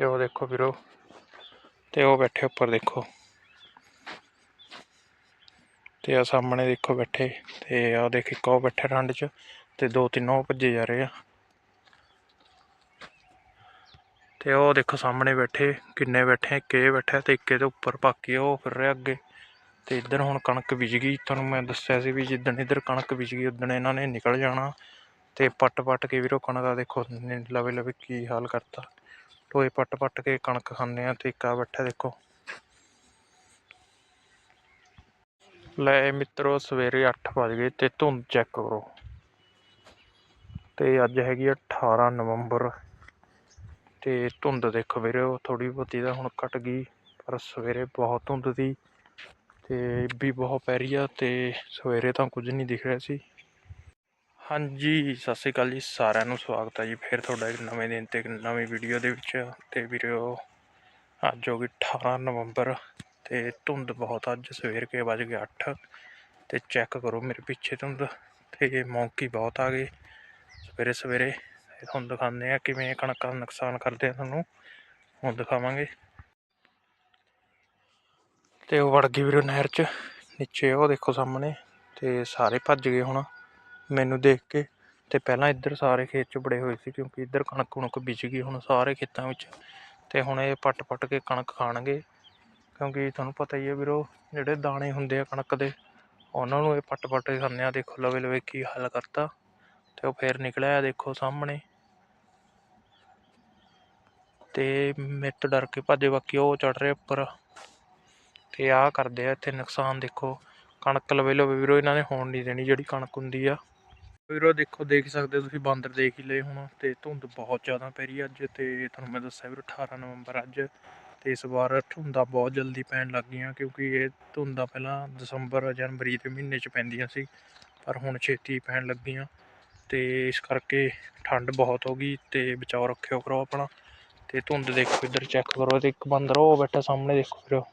ਤੇ ਉਹ ਦੇਖੋ ਵੀਰੋ, ਤੇ ਉਹ ਬੈਠੇ ਉੱਪਰ ਦੇਖੋ। ਤੇ ਆ ਸਾਹਮਣੇ ਦੇਖੋ ਬੈਠੇ, ਤੇ ਆ ਦੇਖ ਇੱਕ ਉਹ ਬੈਠੇ ਠੰਡ 'ਚ, ਤੇ ਦੋ ਤਿੰਨ ਉਹ ਭੱਜੇ ਜਾ ਰਹੇ ਆ। ਤੇ ਉਹ ਦੇਖੋ ਸਾਹਮਣੇ ਬੈਠੇ, ਕਿੰਨੇ ਬੈਠੇ, ਇੱਕ ਇਹ ਬੈਠਾ ਤੇ ਇੱਕ ਇਹਦੇ ਉੱਪਰ ਬਾਕੀ ਉਹ ਫਿਰ ਰਿਹਾ ਅੱਗੇ। ਤੇ ਇੱਧਰ ਹੁਣ ਕਣਕ ਬੀਜ ਗਈ, ਤੁਹਾਨੂੰ ਮੈਂ ਦੱਸਿਆ ਸੀ ਵੀ ਜਿੱਦਣ ਇੱਧਰ ਕਣਕ ਬੀਜ ਗਈ, ਉਦਣ ਇਹਨਾਂ ਨੇ ਨਿਕਲ ਜਾਣਾ। ਤੇ ਪੱਟ ਪੱਟ ਕੇ ਵੀਰੋ ਕਣਕ ਦਾ ਦੇਖੋ ਲਵੇ ਲਵੇ ਕੀ ਹਾਲ ਕਰਤਾ। ਟੋਏ ਪੱਟ ਪੱਟ ਕੇ ਕਣਕ ਖਾਂਦੇ ਆ ਤੇ ਇੱਕ ਬੈਠਾ ਦੇਖੋ। ਲੈ ਮਿੱਤਰੋ, ਸਵੇਰੇ 8 ਵਜ ਗਏ ਤੇ ਧੁੰਦ ਚੈੱਕ ਕਰੋ। ਤੇ ਅੱਜ ਹੈਗੀ ਆ 18 ਨਵੰਬਰ ਤੇ ਧੁੰਦ ਦੇਖੋ ਵੀਰੇ ਉਹ ਥੋੜੀ ਬਹੁਤੀ ਤਾਂ ਹੁਣ ਘਟ ਗਈ, ਪਰ ਸਵੇਰੇ ਬਹੁਤ ਧੁੰਦ ਸੀ ਤੇ ਵੀ ਬਹੁਤ ਪੈ ਰਹੀ ਆ ਤੇ ਸਵੇਰੇ ਤਾਂ ਕੁਝ ਨਹੀਂ ਦਿਖ ਰਿਹਾ ਸੀ। ਹਾਂਜੀ, ਸਤਿ ਸ਼੍ਰੀ ਅਕਾਲ ਜੀ ਸਾਰਿਆਂ ਨੂੰ, ਸਵਾਗਤ ਹੈ ਜੀ ਫਿਰ ਤੁਹਾਡਾ ਇੱਕ ਨਵੇਂ ਦਿਨ ਤੇ ਇੱਕ ਨਵੀਂ ਵੀਡੀਓ ਦੇ ਵਿੱਚ। ਤੇ ਵੀਰੋ, ਅੱਜ ਹੋ ਗਈ 18 ਨਵੰਬਰ ਤੇ ਧੁੰਦ ਬਹੁਤ ਅੱਜ ਸਵੇਰ ਕੇ ਵੱਜ ਗਏ 8 ਤੇ ਚੈੱਕ ਕਰੋ ਮੇਰੇ ਪਿੱਛੇ ਧੁੰਦ, ਤੇ ਮੌਂਕੀ ਬਹੁਤ ਆ ਗਏ ਸਵੇਰੇ ਸਵੇਰੇ ਇਹ ਤੁਹਾਨੂੰ ਦਿਖਾਉਂਦੇ ਆ ਕਿਵੇਂ ਕਣਕਾਂ ਦਾ ਨੁਕਸਾਨ ਕਰਦੇ ਆ ਤੁਹਾਨੂੰ, ਹੁਣ ਦਿਖਾਵਾਂਗੇ। ਤੇ ਉਹ ਵੜ ਗਈ ਵੀਰੋ ਨਹਿਰ 'ਚ, ਨੀਚੇ ਉਹ ਦੇਖੋ ਸਾਹਮਣੇ, ਤੇ ਸਾਰੇ ਭੱਜ ਗਏ ਹੁਣ। ਮੈਨੂੰ ਦੇਖ ਕੇ ਅਤੇ ਪਹਿਲਾਂ ਇੱਧਰ ਸਾਰੇ ਖੇਤ 'ਚ ਬੜੇ ਹੋਏ ਸੀ ਕਿਉਂਕਿ ਇੱਧਰ ਕਣਕ ਕੁਣਕ ਬੀਜ ਗਈ ਹੁਣ ਸਾਰੇ ਖੇਤਾਂ ਵਿੱਚ ਅਤੇ ਹੁਣ ਇਹ ਪੱਟ ਪੱਟ ਕੇ ਕਣਕ ਖਾਣਗੇ। ਕਿਉਂਕਿ ਤੁਹਾਨੂੰ ਪਤਾ ਹੀ ਹੈ ਵੀਰੋ, ਜਿਹੜੇ ਦਾਣੇ ਹੁੰਦੇ ਆ ਕਣਕ ਦੇ, ਉਹਨਾਂ ਨੂੰ ਇਹ ਪੱਟ ਪੱਟ ਕੇ ਖਾਂਦੇ ਆ। ਦੇਖੋ ਲਵੇ ਲਵੇ ਕੀ ਹਾਲ ਕਰਤਾ ਅਤੇ ਉਹ ਫਿਰ ਨਿਕਲਿਆ ਦੇਖੋ ਸਾਹਮਣੇ। ਅਤੇ ਮੇਰੇ ਤੋਂ ਡਰ ਕੇ ਭੱਜੇ, ਬਾਕੀ ਉਹ ਚੜ ਰਹੇ ਉੱਪਰ। ਅਤੇ ਆਹ ਕਰਦੇ ਆ ਇੱਥੇ ਨੁਕਸਾਨ ਦੇਖੋ। ਕਣਕ ਲਵੇ ਲਵੇ ਵੀਰੋ, ਇਹਨਾਂ ਨੇ ਹੋਣ ਨਹੀਂ ਦੇਣੀ ਜਿਹੜੀ ਕਣਕ ਹੁੰਦੀ ਆ। ਵੀਰੋ, ਦੇਖੋ, ਦੇਖ ਸਕਦੇ ਹੋ ਤੁਸੀਂ, ਬਾਂਦਰ ਦੇਖ ਹੀ ਲਏ ਹੁਣ ਤੇ ਧੁੰਦ ਬਹੁਤ ਜ਼ਿਆਦਾ ਪੈ ਰਹੀ ਆ ਅੱਜ ਤੇ ਤੁਹਾਨੂੰ ਮੈਂ ਦੱਸਿਆ ਵੀਰੋ 18 ਨਵੰਬਰ ਅੱਜ ਤੇ ਇਸ ਵਾਰ ਧੁੰਦਾਂ ਬਹੁਤ ਜਲਦੀ ਪੈਣ ਲੱਗ ਗਈਆਂ ਕਿਉਂਕਿ ਇਹ ਧੁੰਦਾਂ ਪਹਿਲਾਂ ਦਸੰਬਰ, ਜਨਵਰੀ ਦੇ ਮਹੀਨੇ 'ਚ ਪੈਂਦੀਆਂ ਸੀ, ਪਰ ਹੁਣ ਛੇਤੀ ਪੈਣ ਲੱਗੀਆਂ ਤੇ ਇਸ ਕਰਕੇ ਠੰਡ ਬਹੁਤ ਹੋ ਗਈ ਤੇ ਬਚਾਓ ਰੱਖਿਓ ਕਰੋ ਆਪਣਾ ਤੇ ਧੁੰਦ ਦੇਖੋ ਇੱਧਰ ਚੈੱਕ ਕਰੋ ਤੇ ਇੱਕ ਬਾਂਦਰ ਉਹ ਬੈਠਾ ਸਾਹਮਣੇ, ਦੇਖੋ ਵੀਰੋ,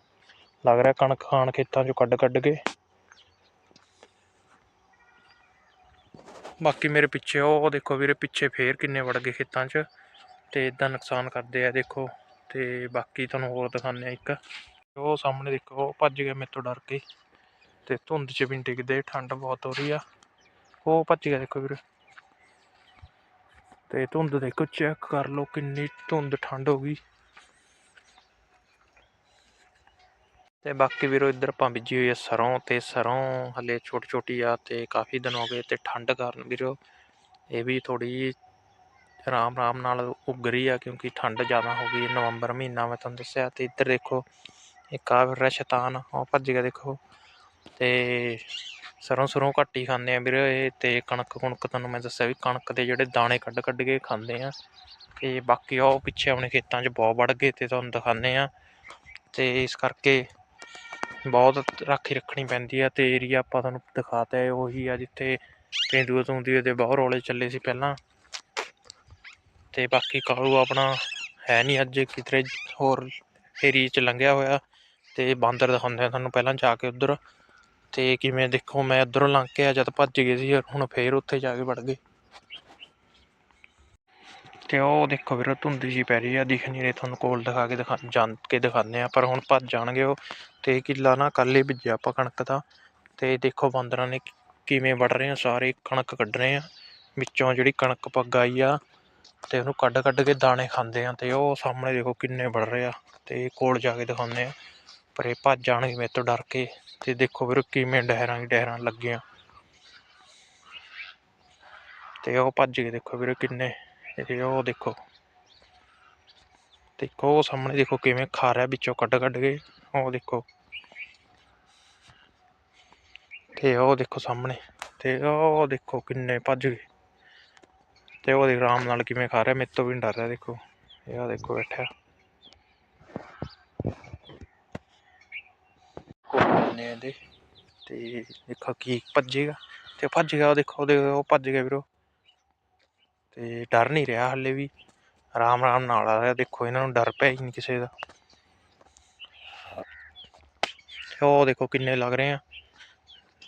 ਲੱਗ ਰਿਹਾ ਕਣਕ ਖਾਣ ਖੇਤਾਂ 'ਚੋਂ ਕੱਢ ਕੱਢ ਕੇ। ਬਾਕੀ ਮੇਰੇ ਪਿੱਛੇ, ਉਹ ਦੇਖੋ ਵੀਰੇ ਪਿੱਛੇ ਫੇਰ ਕਿੰਨੇ ਵੜ ਗਏ ਖੇਤਾਂ 'ਚ ਤੇ ਇਦਾਂ ਨੁਕਸਾਨ ਕਰਦੇ ਆ, ਦੇਖੋ। ਤੇ ਬਾਕੀ ਤੁਹਾਨੂੰ ਹੋਰ ਦਿਖਾਉਂਦੇ ਆ ਇੱਕ। ਉਹ ਸਾਹਮਣੇ ਦੇਖੋ, ਉਹ ਭੱਜ ਗਿਆ ਮੇਰੇ ਤੋਂ ਡਰ ਕੇ। ਤੇ ਧੁੰਦ 'ਚ ਵੀ ਡਿੱਗਦੇ, ਠੰਡ ਬਹੁਤ ਹੋ ਰਹੀ ਆ। ਉਹ ਭੱਜ ਗਿਆ ਦੇਖੋ ਵੀਰੇ। ਤੇ ਧੁੰਦ ਦੇਖੋ, ਚੈੱਕ ਕਰ ਲਓ ਕਿੰਨੀ ਧੁੰਦ ਠੰਡ ਹੋ ਗਈ। ਤੇ ਬਾਕੀ ਵੀਰੋ ਇੱਧਰ ਆਪਾਂ ਬੀਜੀ ਹੋਈ ਹੈ ਸਰੋਂ ਤੇ ਸਰੋਂ ਹਲੇ ਛੋਟੀ ਛੋਟੀ ਆ ਤੇ ਕਾਫੀ ਦਿਨ ਹੋ ਗਏ ਤੇ ਠੰਡ ਕਾਰਨ ਵੀਰੋ ਇਹ ਵੀ ਥੋੜੀ ਆਰਾਮ ਆਰਾਮ ਨਾਲ ਉੱਗ ਰਹੀ ਆ ਕਿਉਂਕਿ ਠੰਡ ਜ਼ਿਆਦਾ ਹੋ ਗਈ ਨਵੰਬਰ ਮਹੀਨਾ ਮੈਂ ਤੁਹਾਨੂੰ ਦੱਸਿਆ ਤੇ ਇੱਧਰ ਦੇਖੋ ਇਹ ਆ ਸ਼ੈਤਾਨ, ਉਹ ਭੱਜ ਗਿਆ ਦੇਖੋ ਤੇ ਸਰੋਂ ਸਰੋਂ ਘੱਟ ਹੀ ਖਾਂਦੇ ਆ ਵੀਰੇ ਇਹ ਤੇ ਕਣਕ ਕੁਣਕ ਤੁਹਾਨੂੰ ਮੈਂ ਦੱਸਿਆ ਵੀ ਕਣਕ ਦੇ ਜਿਹੜੇ ਦਾਣੇ ਕੱਢ ਕੱਢ ਕੇ ਖਾਂਦੇ ਆ ਤੇ ਬਾਕੀ ਉਹ ਪਿੱਛੇ ਆਪਣੇ ਖੇਤਾਂ 'ਚ ਬਹੁਤ ਵੜ ਗਏ ਤੇ ਤੁਹਾਨੂੰ ਦਿਖਾਉਂਦੇ ਆ ਤੇ ਇਸ ਕਰਕੇ ਬਹੁਤ ਰਾਖੀ ਰੱਖਣੀ ਪੈਂਦੀ ਆ, ਤੇ ਏਰੀਆ ਆਪਾਂ ਤੁਹਾਨੂੰ ਦਿਖਾਤਾ ਹੈ, ਉਹੀ ਆ ਜਿੱਥੇ ਤੇਂਦੂਏ ਤੂੰਦੂਏ ਦੇ ਬਹੁਤ ਰੌਲੇ ਚੱਲੇ ਸੀ ਪਹਿਲਾਂ। ਤੇ ਬਾਕੀ ਕਾਲੂ ਆਪਣਾ ਹੈ ਨਹੀਂ ਅੱਜ, ਕਿਧਰੇ ਹੋਰ ਏਰੀਏ 'ਚ ਲੰਘਿਆ ਹੋਇਆ। ਤੇ ਬਾਂਦਰ ਦਿਖਾਉਂਦੇ ਆ ਤੁਹਾਨੂੰ ਪਹਿਲਾਂ ਜਾ ਕੇ ਉਧਰ। ਤੇ ਕਿਵੇਂ ਦੇਖੋ, ਮੈਂ ਉਧਰੋਂ ਲੰਘ ਕੇ ਆ, ਜਦ ਭੱਜ ਗਏ ਸੀ, ਹੁਣ ਫੇਰ ਉੱਥੇ ਜਾ ਕੇ ਵੜ ਗਏ। ਤੇ ਉਹ ਦੇਖੋ ਵੀਰੋ ਧੁੰਦ ਜੀ ਪੈ ਰਹੀ ਆ, ਦਿਖ ਨਹੀਂ ਰਹੇ, ਤੁਹਾਨੂੰ ਕੋਲ ਦਿਖਾ ਕੇ ਦਿਖਾ, ਜਾਣ ਕੇ ਦਿਖਾਉਂਦੇ ਆ ਪਰ ਹੁਣ ਭੱਜ ਜਾਣਗੇ ਉਹ, ਤੇ ਕਿੱਲਾ ਨਾ ਕੱਲ੍ਹ ਹੀ ਬੀਜਿਆ ਆਪਾਂ ਕਣਕ ਦਾ, ਤੇ ਦੇਖੋ ਬਾਂਦਰਾਂ ਨੇ ਕਿਵੇਂ ਵੜ ਰਹੇ ਆ, ਸਾਰੇ ਕਣਕ ਕੱਢ ਰਹੇ ਆ, ਵਿੱਚੋਂ ਜਿਹੜੀ ਕਣਕ ਪੱਗ ਆਈ ਆ, ਤੇ ਉਹਨੂੰ ਕੱਢ ਕੱਢ ਕੇ ਦਾਣੇ ਖਾਂਦੇ ਆ, ਤੇ ਉਹ ਸਾਹਮਣੇ ਦੇਖੋ ਕਿੰਨੇ ਵੜ ਰਹੇ ਆ, ਤੇ ਕੋਲ ਜਾ ਕੇ ਦਿਖਾਉਂਦੇ ਆ, ਪਰ ਇਹ ਭੱਜ ਜਾਣਗੇ ਮੇਰੇ ਤੋਂ ਡਰ ਕੇ, ਤੇ ਦੇਖੋ ਵੀਰੋ ਕਿਵੇਂ ਡਹਿਰਾਂ ਹੀ ਡਹਿਰਾਂ ਲੱਗੀਆਂ। ਤੇ ਉਹ ਭੱਜ ਗਏ ਦੇਖੋ ਵੀਰੋ ਕਿੰਨੇ ਤੇ ਉਹ ਦੇਖੋ। ਦੇਖੋ ਉਹ ਸਾਹਮਣੇ ਦੇਖੋ ਕਿਵੇਂ ਖਾ ਰਿਹਾ, ਵਿੱਚੋਂ ਕੱਢ ਕੱਢ ਕੇ। ਉਹ ਦੇਖੋ। ਤੇ ਉਹ ਦੇਖੋ ਸਾਹਮਣੇ। ਤੇ ਉਹ ਦੇਖੋ ਕਿੰਨੇ ਭੱਜ ਗਏ। ਤੇ ਉਹ ਦੇਖ ਆਰਾਮ ਨਾਲ ਕਿਵੇਂ ਖਾ ਰਿਹਾ, ਮੇਰੇ ਤੋਂ ਵੀ ਨੀ ਡਰ ਰਿਹਾ ਦੇਖੋ। ਇਹ ਆ ਦੇਖੋ ਬੈਠਾ ਕੋਨੇ ਦੇ ਤੇ ਦੇਖੋ ਕੀ ਭੱਜੇਗਾ। ਤੇ ਭੱਜ ਗਿਆ ਉਹ ਦੇਖੋ, ਉਹ ਭੱਜ ਗਿਆ ਵੀਰੋ। ਅਤੇ ਡਰ ਨਹੀਂ ਰਿਹਾ ਹਾਲੇ ਵੀ। ਆਰਾਮ ਆਰਾਮ ਨਾਲ ਆ ਰਿਹਾ। ਦੇਖੋ ਇਹਨਾਂ ਨੂੰ ਡਰ ਪਿਆ ਹੀ ਨਹੀਂ ਕਿਸੇ ਦਾ। ਉਹ ਦੇਖੋ ਕਿੰਨੇ ਲੱਗ ਰਹੇ ਆ।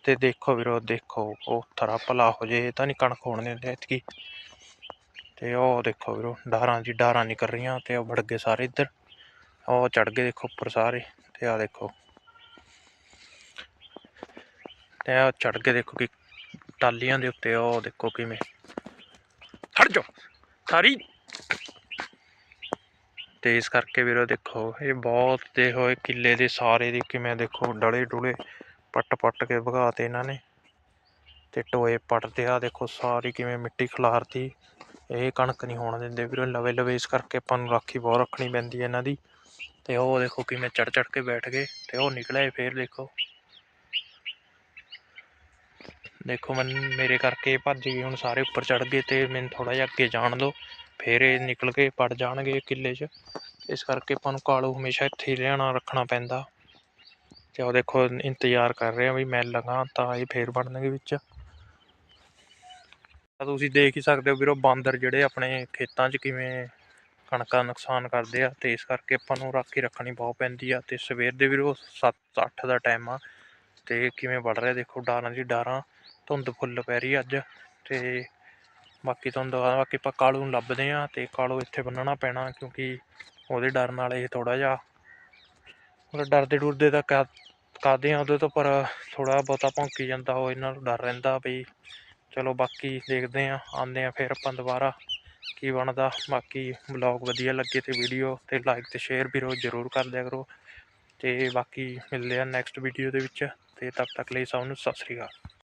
ਤੇ ਦੇਖੋ ਵੀਰੋ, ਦੇਖੋ ਉਹ ਥਰਾ ਭਲਾ ਹੋ ਜੇ ਤਾਂ ਨਹੀਂ ਕਣਕ ਹੋਣ ਦਿੰਦੇ ਇਤਕੀ ਤੇ ਉਹ ਦੇਖੋ ਵੀਰੋ, ਡਾਰਾਂ ਜੀ ਡਾਰਾਂ ਨਿਕਲ ਰਹੀਆਂ ਤੇ ਉਹ ਵੜ ਗਏ ਸਾਰੇ ਇੱਧਰ। ਉਹ ਚੜ ਗਏ ਦੇਖੋ ਉੱਪਰ ਸਾਰੇ ਤੇ ਆ ਦੇਖੋ। ਤੇ ਆ ਚੜ ਗਏ ਦੇਖੋ ਕਿ ਟਾਲੀਆਂ ਦੇ ਉੱਤੇ, ਉਹ ਦੇਖੋ ਕਿਵੇਂ ਹਟ ਜਾ ਸਾਰੀ। ਤੇ ਇਸ ਕਰਕੇ ਵੀਰੋ ਦੇਖੋ, ਇਹ ਬਹੁਤ ਦੇ ਹੋਏ ਕਿੱਲੇ ਦੇ ਸਾਰੇ ਦੇ ਕਿਵੇਂ ਦੇਖੋ ਡਲੇ ਡੁਲੇ ਪੱਟ ਪੱਟ ਕੇ ਭਗਾਤੇ ਇਹਨਾਂ ਨੇ। ਤੇ ਟੋਏ ਪੱਟਦੇ ਆ, ਦੇਖੋ ਸਾਰੀ ਕਿਵੇਂ ਮਿੱਟੀ ਖਲਾਰਤੀ। ਇਹ ਕਣਕ ਨਹੀਂ ਹੋਣ ਦਿੰਦੇ ਵੀਰੋ, ਲਵੇ ਲਵੇ ਇਸ ਕਰਕੇ ਆਪਾਂ ਨੂੰ ਰਾਖੀ ਬਹੁਤ ਰੱਖਣੀ ਪੈਂਦੀ ਹੈ ਇਹਨਾਂ ਦੀ। ਤੇ ਉਹ ਦੇਖੋ ਕਿਵੇਂ ਚੜ ਚੜ ਕੇ ਬੈਠ ਗਏ, ਤੇ ਉਹ ਨਿਕਲੇ ਫੇਰ ਦੇਖੋ। ਦੇਖੋ, ਮੈਂ, ਮੇਰੇ ਕਰਕੇ ਭੱਜ ਗਏ, ਹੁਣ ਸਾਰੇ ਉੱਪਰ ਚੜ ਗਏ ਤੇ ਮੈਨੂੰ ਥੋੜਾ ਜਿਹਾ ਅੱਗੇ ਜਾਣ ਦਿਓ। ਫੇਰ ਇਹ ਨਿਕਲ ਕੇ ਪੜ ਜਾਣਗੇ ਕਿੱਲੇ 'ਚ। ਇਸ ਕਰਕੇ ਆਪਾਂ ਨੂੰ ਕਾਲੂ ਹਮੇਸ਼ਾ ਇੱਥੇ ਹੀ ਰੱਖਣਾ ਪੈਂਦਾ। ਤੇ ਉਹ ਦੇਖੋ, ਇੰਤਜ਼ਾਰ ਕਰ ਰਹੇ ਆ ਵੀ ਮੈਂ ਲਗਾ ਤਾਂ ਇਹ ਫੇਰ ਵੜਨਗੇ ਵਿੱਚ। ਤਾਂ ਤੁਸੀਂ ਦੇਖ ਹੀ ਸਕਦੇ ਹੋ ਵੀਰੋ, ਬਾਂਦਰ ਜਿਹੜੇ ਆਪਣੇ ਖੇਤਾਂ 'ਚ ਕਿਵੇਂ ਕਣਕਾਂ ਦਾ ਨੁਕਸਾਨ ਕਰਦੇ ਆ ਤੇ ਇਸ ਕਰਕੇ ਆਪਾਂ ਨੂੰ ਰਾਖੀ ਰੱਖਣੀ ਬਹੁਤ ਪੈਂਦੀ ਆ। ਤੇ ਸਵੇਰ ਦੇ ਵੀਰੋ 7-8 ਦਾ ਟਾਈਮ ਆ ਤੇ ਕਿਵੇਂ ਵੜ ਰਿਹਾ, ਦੇਖੋ ਡਾਰਾਂ ਦੀ ਡਾਰਾਂ। ਧੁੰਦ ਫੁੱਲ ਪੈ ਰਹੀ ਅੱਜ ਤੇ ਬਾਕੀ ਤੁਹਾਨੂੰ ਦਵਾ ਬਾਕੀ ਆਪਾਂ ਕਾਲੂ ਨੂੰ ਲੱਭਦੇ ਆ ਤੇ ਕਾਲੂ ਇੱਥੇ ਬੰਨਣਾ ਪੈਣਾ ਕਿਉਂਕਿ ਉਹਦੇ ਡਰ ਨਾਲ ਇਹ ਥੋੜਾ ਜਿਹਾ ਮਤਲਬ ਡਰਦੇ ਡੁਰਦੇ ਤਾਂ ਕਰ ਕਰਦੇ ਆ ਉਹਦੇ ਤੋਂ, ਪਰ ਥੋੜਾ ਬਹੁਤਾ ਭੌਂਕੀ ਜਾਂਦਾ, ਉਹ ਇਹਨਾਂ ਨੂੰ ਡਰ ਰਹਿੰਦਾ ਵੀ ਚਲੋ ਬਾਕੀ ਦੇਖਦੇ ਆ, ਆਉਂਦੇ ਆ ਫਿਰ ਆਪਾਂ ਦੁਬਾਰਾ ਕੀ ਬਣਦਾ। ਬਾਕੀ ਵਲੌਗ ਵਧੀਆ ਲੱਗੇ ਤੇ ਵੀਡੀਓ ਤੇ ਲਾਈਕ ਤੇ ਸ਼ੇਅਰ ਵੀ ਰੋ, ਜ਼ਰੂਰ ਕਰ ਦਿਆ ਕਰੋ। ਤੇ ਬਾਕੀ ਮਿਲਦੇ ਆ ਨੈਕਸਟ ਵੀਡੀਓ ਦੇ ਵਿੱਚ, ਤੇ ਤਦ ਤੱਕ ਲਈ ਸਭ ਨੂੰ ਸਤਿ ਸ੍ਰੀ ਅਕਾਲ।